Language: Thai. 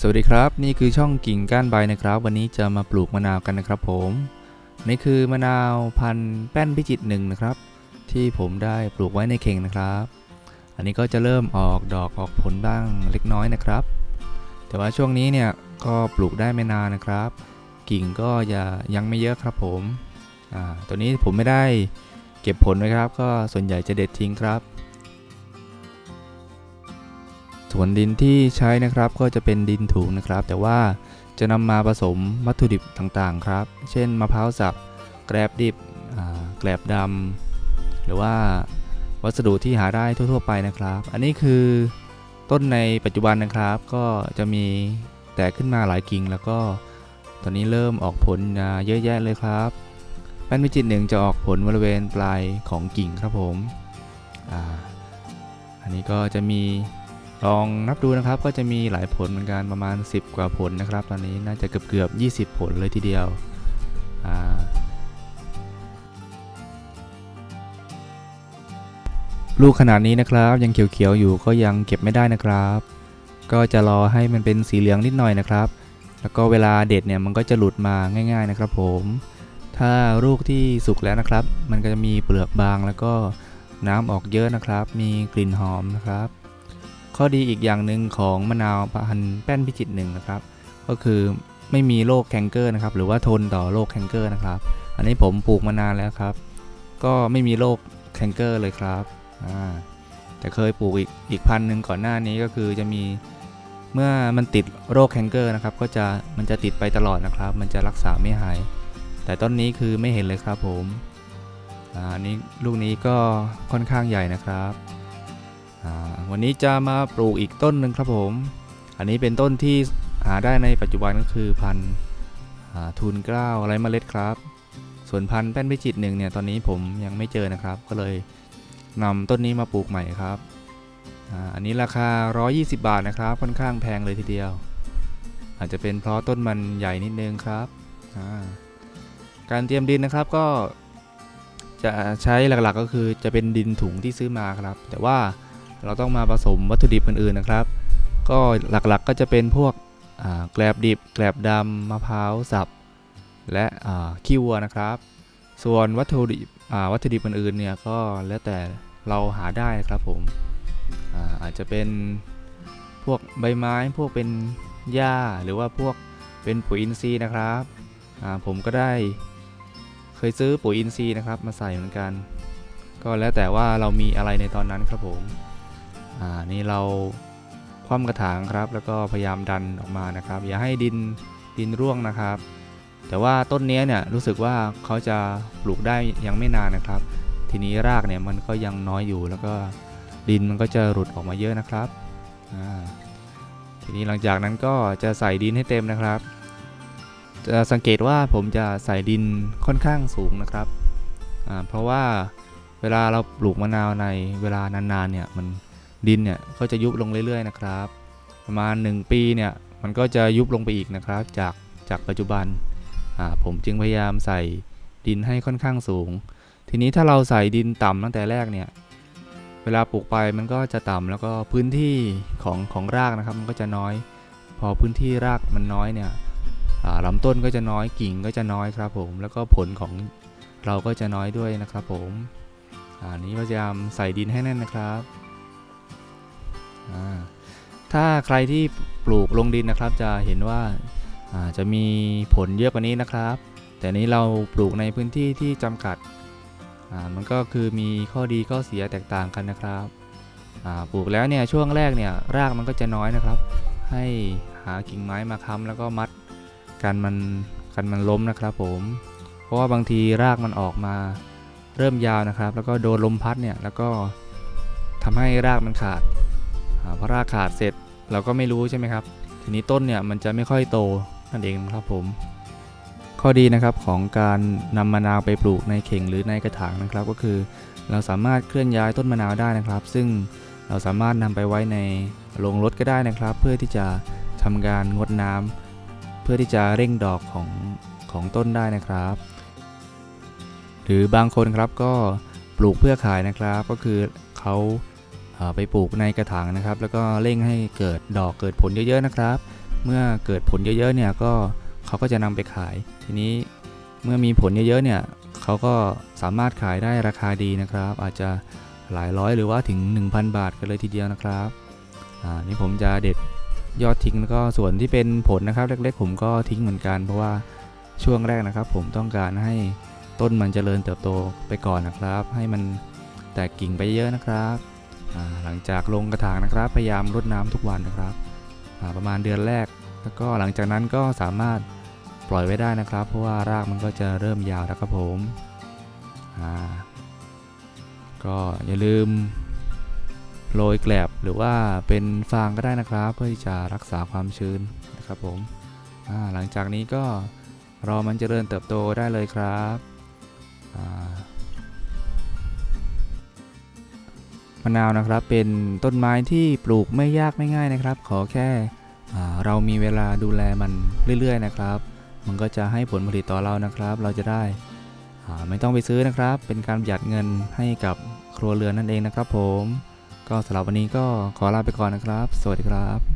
สวัสดีครับ นี่คือช่องกิ่งก้านใบนะครับ วันนี้จะมาปลูกมะนาวกันนะครับผมนี่คือมะนาวพันธุ์แป้นพิจิตหนึ่งนะครับ ที่ผมได้ปลูกไว้ในเข่งนะครับ อันนี้ก็จะเริ่มออกดอกออกผลบ้างเล็กน้อยนะครับ แต่ว่าช่วงนี้เนี่ยก็ปลูกได้ไม่นานนะครับ กิ่งก็จะยังไม่เยอะครับผมอ่าตัวนี้ผมไม่ได้เก็บผลนะครับ ก็ส่วนใหญ่จะเด็ดทิ้งครับ ส่วนดินที่ใช้นะครับก็จะเป็นดินถุงนะครับ แต่ว่าจะนำมาผสมวัตถุดิบต่างๆครับ เช่นมะพร้าวสับ แกลบดิบแกลบดำหรือว่าวัสดุที่หาได้ทั่ว ๆ ไปนะครับ อันนี้คือต้นในปัจจุบันนะครับ ก็จะมีแตกขึ้นมาหลายกิ่ง แล้วก็ตอนนี้เริ่มออกผลเยอะแยะเลยครับแป้นวิจิตรหนึ่งจะออกผลบริเวณปลายของกิ่งครับผมออันนี้ก็จะมี ลองนับดูนะครับก็จะมีหลายผลเหมือนกันประมาณ 10 กว่าผลนะครับ ตอนนี้น่าจะเกือบเกือบ20 ผลเลยทีเดียวลูกขนาดนี้นะครับ ยังเขียวๆอยู่ก็ยังเก็บไม่ได้นะครับ ก็จะรอให้มันเป็นสีเหลืองนิดหน่อยนะครับ แล้วก็เวลาเด็ดเนี่ยมันก็จะหลุดมาง่าย ๆนะครับ ผม ถ้าลูกที่สุกแล้วนะครับ มันก็จะมีเปลือกบางแล้วก็น้ำออกเยอะนะครับ มีกลิ่นหอมนะครับ ข้อดีอีกอย่างหนึ่งของมะนาวพันธุ์แป้นพิจิตหนึ่งนะครับ ก็คือไม่มีโรคแคนเกอร์นะครับ หรือว่าทนต่อโรคแคนเกอร์นะครับ อันนี้ผมปลูกมานานแล้วครับ ก็ไม่มีโรคแคนเกอร์เลยครับอ่าแต่เคยปลูกอีกอีกพันหนึ่งก่อนหน้านี้ก็คือจะมีเมื่อมันติดโรคแคนเกอร์นะครับ ก็จะมันจะติดไปตลอดนะครับ มันจะรักษาไม่หาย แต่ต้นนี้คือไม่เห็นเลยครับผมอันนี้ลูกนี้ก็ค่อนข้างใหญ่นะครับ วันนี้จะมาปลูกอีกต้นหนึ่งครับผม อันนี้เป็นต้นที่หาได้ในปัจจุบันก็คือพันธุ์ทูนกล้าอะไรเมล็ดครับ ส่วนพันธุ์แป้นพิจิตหนึ่งเนี่ยตอนนี้ผมยังไม่เจอนะครับ ก็เลยนำต้นนี้มาปลูกใหม่ครับอันนี้ราคา 120 บาทนะครับ ค่อนข้างแพงเลยทีเดียว อาจจะเป็นเพราะต้นมันใหญ่นิดนึงครับการเตรียมดินนะครับก็จะใช้หลักๆก็คือจะเป็นดินถุงที่ซื้อมาครับ แต่ว่า เราต้องมาผสมวัตถุดิบอื่นๆนะครับ ก็หลักๆก็จะเป็นพวกแกลบดิบ แกลบดำมะพร้าวสับ และขี้วัวนะครับ ส่วนวัตถุดิบวัตถุดิบอื่นๆเนี่ยก็แล้วแต่เราหาได้ครับผมอาอาจจะเป็นพวกใบไม้พวกเป็นหญ้าหรือว่าพวกเป็นปุ๋ยอินทรีย์นะครับผมก็ได้เคยซื้อปุ๋ยอินทรีย์นะครับ มาใส่เหมือนกัน ก็แล้วแต่ว่าเรามีอะไรในตอนนั้นครับผม อ่านี่เราคว่ำกระถางครับ แล้วก็พยายามดันออกมานะครับ อย่าให้ดินดินร่วงนะครับ แต่ว่าต้นนี้เนี่ยรู้สึกว่าเขาจะปลูกได้ยังไม่นานนะครับ ทีนี้รากเนี่ยมันก็ยังน้อยอยู่แล้วก็ดินมันก็จะหลุดออกมาเยอะนะครับทีนี้หลังจากนั้นก็จะใส่ดินให้เต็มนะครับจะสังเกตว่าผมจะใส่ดินค่อนข้างสูงนะครับอ่าเพราะว่าเวลาเราปลูกมะนาวในเวลานานๆเนี่ยมัน ดินเนี่ยก็จะยุบลงเรื่อยๆนะครับ ประมาณ 1 ปีเนี่ยมันก็จะยุบลงไปอีกนะครับ จากจากปัจจุบันผมจึงพยายามใส่ดินให้ค่อนข้างสูง ทีนี้ถ้าเราใส่ดินต่ำตั้งแต่แรกเนี่ยเวลาปลูกไปมันก็จะต่ำแล้วก็พื้นที่ของของรากนะครับ มันก็จะน้อย พอพื้นที่รากมันน้อยเนี่ยลำต้นก็จะน้อยกิ่งก็จะน้อยครับผมแล้วก็ผลของเราก็จะน้อยด้วยนะครับผมอันนี้พยายามใส่ดินให้แน่นนะครับ ถ้าใครที่ปลูกลงดินนะครับ จะเห็นว่าจะมีผลเยอะกว่านี้นะครับ แต่นี้เราปลูกในพื้นที่ที่จำกัด มันก็คือมีข้อดีข้อเสียแตกต่างกันนะครับปลูกแล้วเนี่ยช่วงแรกเนี่ยรากมันก็จะน้อยนะครับ ให้หากิ่งไม้มาค้ำแล้วก็มัดกันมันกันมันล้มนะครับ ผม เพราะว่าบางทีรากมันออกมาเริ่มยาวนะครับ แล้วก็โดนลมพัดเนี่ยแล้วก็ทำให้รากมันขาด อ่าพอรากขาดเสร็จเราก็ไม่รู้ใช่ไหมครับ ทีนี้ต้นเนี่ยมันจะไม่ค่อยโตนั่นเองครับผม ข้อดีนะครับของการนำมะนาวไปปลูกในเข่งหรือในกระถางนะครับ ก็คือเราสามารถเคลื่อนย้ายต้นมะนาวได้นะครับ ซึ่งเราสามารถนำไปไว้ในโรงรถก็ได้นะครับ เพื่อที่จะทำการงดน้ำเพื่อที่จะเร่งดอกของของต้นได้นะครับ หรือบางคนครับก็ปลูกเพื่อขายนะครับ ก็คือเขา ไปปลูกในกระถางนะครับ แล้วก็เร่งให้เกิดดอกเกิดผลเยอะๆนะครับ เมื่อเกิดผลเยอะๆเนี่ยก็เขาก็จะนำไปขาย ทีนี้เมื่อมีผลเยอะๆเนี่ยเขาก็สามารถขายได้ราคาดีนะครับ อาจจะหลายร้อยหรือว่าถึง 1,000 บาทกันเลยทีเดียวนะครับอ่านี่ผมจะเด็ดยอดทิ้งแล้วก็ส่วนที่เป็นผลนะครับเล็กๆ ผมก็ทิ้งเหมือนกัน เพราะว่าช่วงแรกนะครับ ผมต้องการให้ต้นมันเจริญเติบโตไปก่อนนะครับ ให้มันแตกกิ่งไปเยอะนะครับ หลังจากลงกระถางนะครับ พยายามรดน้ำทุกวันนะครับ ประมาณเดือนแรก แล้วก็หลังจากนั้นก็สามารถปล่อยไว้ได้นะครับ เพราะว่ารากมันก็จะเริ่มยาวแล้วครับผมก็อย่าลืมโรยแกลบหรือว่าเป็นฟางก็ได้นะครับ เพื่อที่จะรักษาความชื้นนะครับผมหลังจากนี้ก็รอมันจเจริญเติบโตได้เลยครับ มะนาวนะครับ เป็นต้นไม้ที่ปลูกไม่ยากไม่ง่ายนะครับ ขอแค่อ่เรามีเวลาดูแลมันเรื่อย ๆ นะครับ มันก็จะให้ผลผลิตต่อเรานะครับ เราจะได้ไม่ต้องไปซื้อนะครับ เป็นการประหยัดเงินให้กับครัวเรือนนั่นเองนะครับ ผม ก็สำหรับวันนี้ก็ขอลาไปก่อนนะครับ สวัสดีครับ